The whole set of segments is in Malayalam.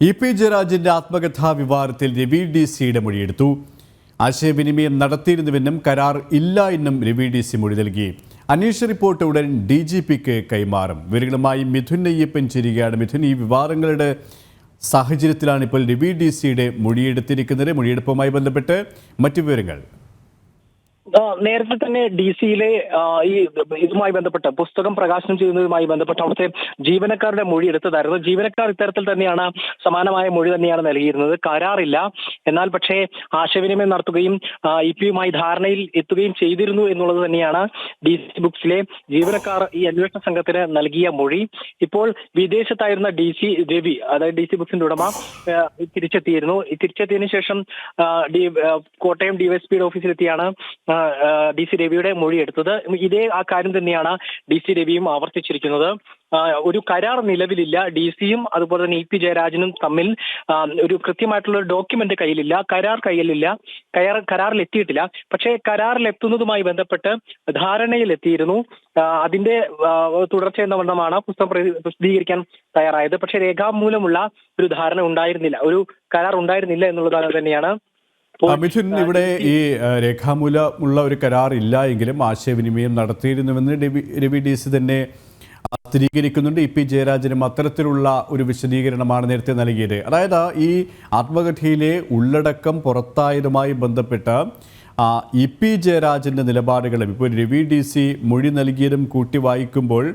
ഇ പി ജയരാജന്റെ ആത്മകഥാ വിവാദത്തിൽ രവി ഡി സിയുടെ മൊഴിയെടുത്തു. ആശയവിനിമയം നടത്തിയിരുന്നുവെന്നും കരാർ ഇല്ല എന്നും രവി ഡി സി മൊഴി നൽകി. അന്വേഷണ റിപ്പോർട്ട് ഉടൻ ഡി ജി പിക്ക് കൈമാറും. വിവരങ്ങളുമായി മിഥുൻ അയ്യപ്പൻ ചേരുകയാണ്. മിഥുൻ ഈ വിവാദങ്ങളുടെ സാഹചര്യത്തിലാണ് ഇപ്പോൾ രവി ഡി സിയുടെ മൊഴിയെടുത്തിരിക്കുന്നത്. മൊഴിയെടുപ്പുമായി ബന്ധപ്പെട്ട് മറ്റു വിവരങ്ങൾ. നേരത്തെ തന്നെ ഡി സിയിലെ ഈ ഇതുമായി ബന്ധപ്പെട്ട പുസ്തകം പ്രകാശനം ചെയ്യുന്നതുമായി ബന്ധപ്പെട്ട് അവിടുത്തെ ജീവനക്കാരുടെ മൊഴി എടുത്തതായിരുന്നു. ജീവനക്കാർ ഇത്തരത്തിൽ തന്നെയാണ് സമാനമായ മൊഴി തന്നെയാണ് നൽകിയിരുന്നത്. കരാറില്ല. എന്നാൽ പക്ഷേ ആശയവിനിമയം നടത്തുകയും ഇ പിയുമായി ധാരണയിൽ എത്തുകയും ചെയ്തിരുന്നു എന്നുള്ളത് തന്നെയാണ് ഡി സി ബുക്സിലെ ജീവനക്കാർ ഈ അന്വേഷണ സംഘത്തിന് നൽകിയ മൊഴി. ഇപ്പോൾ വിദേശത്തായിരുന്ന ഡി സി രവി അതായത് ഡി സി ബുക്സിന്റെ ഉടമ തിരിച്ചെത്തിയിരുന്നു. തിരിച്ചെത്തിയതിനു ശേഷം കോട്ടയം ഡിവൈഎസ്പിയുടെ ഓഫീസിലെത്തിയാണ് ഡി സി രവിയുടെ മൊഴി എടുത്തത്. ഇതേ ആ കാര്യം തന്നെയാണ് ഡി സി രവിയും ആവർത്തിച്ചിരിക്കുന്നത്. ഒരു കരാർ നിലവിലില്ല. ഡി സിയും അതുപോലെ തന്നെ ഇ പി ജയരാജനും തമ്മിൽ ഒരു കൃത്യമായിട്ടുള്ള ഡോക്യുമെന്റ് കയ്യിലില്ല. കരാർ കയ്യിലില്ല. കരാർ കരാറിൽ എത്തിയിട്ടില്ല. പക്ഷേ കരാറിൽ എത്തുന്നതുമായി ബന്ധപ്പെട്ട് ധാരണയിൽ എത്തിയിരുന്നു അതിന്റെ തുടർച്ച എന്ന വണ്ണമാണ് പുസ്തകം പ്രസിദ്ധീകരിക്കാൻ തയ്യാറായത്. പക്ഷേ രേഖാമൂലമുള്ള ഒരു ധാരണ ഉണ്ടായിരുന്നില്ല. ഒരു കരാർ ഉണ്ടായിരുന്നില്ല എന്നുള്ളത് തന്നെയാണ് ഇപ്പോൾ, ആ, മിഥുൻ ഇവിടെ ഈ രേഖാമൂലമുള്ള ഒരു കരാർ ഇല്ല എങ്കിലും ആശയവിനിമയം നടത്തിയിരുന്നുവെന്ന് രവി ഡി സി തന്നെ സ്ഥിരീകരിക്കുന്നുണ്ട്. ഇ പി ജയരാജനും അത്തരത്തിലുള്ള ഒരു വിശദീകരണമാണ് നേരത്തെ നൽകിയത്. അതായത് ഈ ആത്മകഥയിലെ ഉള്ളടക്കം പുറത്തായതുമായി ബന്ധപ്പെട്ട ഇ പി ജയരാജന്റെ നിലപാടുകളും ഇപ്പോൾ രവി ഡി സി മൊഴി നൽകിയതും കൂട്ടി വായിക്കുമ്പോൾ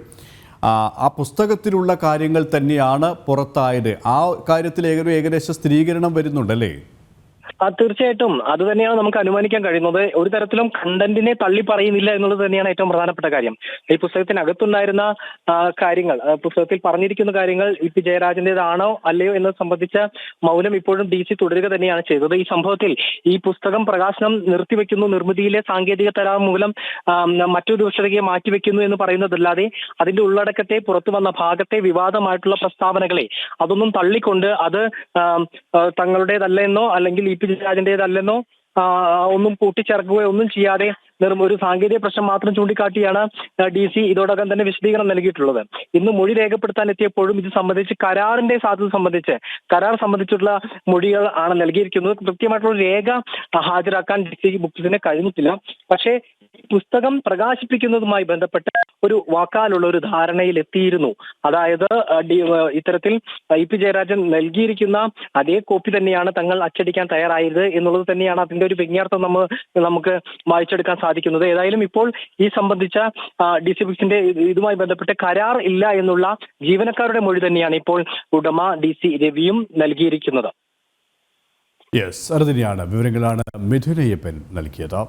ആ, പുസ്തകത്തിലുള്ള കാര്യങ്ങൾ തന്നെയാണ് പുറത്തായത്. ആ കാര്യത്തിൽ ഏക- ഏകദേശം സ്ഥിരീകരണം വരുന്നുണ്ടല്ലേ? തീർച്ചയായിട്ടും. അത് തന്നെയാണ് നമുക്ക് അനുമാനിക്കാൻ കഴിയുന്നത്. ഒരു തരത്തിലും കണ്ടന്റിനെ തള്ളി പറയുന്നില്ല എന്നുള്ളത് തന്നെയാണ് ഏറ്റവും പ്രധാനപ്പെട്ട കാര്യം. ഈ പുസ്തകത്തിനകത്തുണ്ടായിരുന്ന കാര്യങ്ങൾ പുസ്തകത്തിൽ പറഞ്ഞിരിക്കുന്ന കാര്യങ്ങൾ ഇ പി ജയരാജന്റേതാണോ അല്ലയോ എന്നത് സംബന്ധിച്ച മൗനം ഇപ്പോഴും ഡി സി തുടരുക തന്നെയാണ് ചെയ്തത്. ഈ സംഭവത്തിൽ ഈ പുസ്തകം പ്രകാശനം നിർത്തിവെക്കുന്നു. നിർമ്മിതിയിലെ സാങ്കേതിക തരാം മൂലം മറ്റൊരു ദിവസത്തേക്ക് മാറ്റിവെക്കുന്നു എന്ന് പറയുന്നതല്ലാതെ അതിന്റെ ഉള്ളടക്കത്തെ പുറത്തു വന്ന ഭാഗത്തെ വിവാദമായിട്ടുള്ള പ്രസ്താവനകളെ അതൊന്നും തള്ളിക്കൊണ്ട് അത് തങ്ങളുടേതല്ലെന്നോ അല്ലെങ്കിൽ ഇ പി ജയരാജന്റേതല്ലെന്നോ ആ, ഒന്നും കൂട്ടിച്ചേർക്കുകയോ ഒന്നും ചെയ്യാതെ വെറും ഒരു സാങ്കേതിക പ്രശ്നം മാത്രം ചൂണ്ടിക്കാട്ടിയാണ് ഡി സി ഇതോടകം തന്നെ വിശദീകരണം നൽകിയിട്ടുള്ളത്. ഇന്ന് മൊഴി രേഖപ്പെടുത്താൻ എത്തിയപ്പോഴും ഇത് സംബന്ധിച്ച് കരാറിന്റെ സാധ്യത സംബന്ധിച്ച് കരാർ സംബന്ധിച്ചുള്ള മൊഴികൾ ആണ് നൽകിയിരിക്കുന്നത്. കൃത്യമായിട്ടുള്ള രേഖ ഹാജരാക്കാൻ ഡി സി ബുക്കിന് കഴിഞ്ഞിട്ടില്ല. പക്ഷേ പുസ്തകം പ്രകാശിപ്പിക്കുന്നതുമായി ബന്ധപ്പെട്ട് ഒരു വാക്കാലുള്ള ഒരു ധാരണയിൽ എത്തിയിരുന്നു. അതായത് ഇത്തരത്തിൽ ഇ പി ജയരാജൻ നൽകിയിരിക്കുന്ന അതേ കോപ്പി തന്നെയാണ് തങ്ങൾ അച്ചടിക്കാൻ തയ്യാറായത് എന്നുള്ളത് തന്നെയാണ് അതിന്റെ ഒരു വിജ്ഞാർത്ഥം നമ്മൾ നമുക്ക് വായിച്ചെടുക്കാൻ സാധിക്കുന്നത്. ഏതായാലും ഇപ്പോൾ ഈ സംബന്ധിച്ച ഡി സി ബുക്സിന്റെ ഇതുമായി ബന്ധപ്പെട്ട് കരാർ ഇല്ല എന്നുള്ള ജീവനക്കാരുടെ മൊഴി തന്നെയാണ് ഇപ്പോൾ ഉടമ ഡി സി രവിയും നൽകിയിരിക്കുന്നത്. യെസ് അത് തന്നെയാണ്. വിവരങ്ങളാണ് മിഥുനയ്യപ്പൻ നൽകിയത്.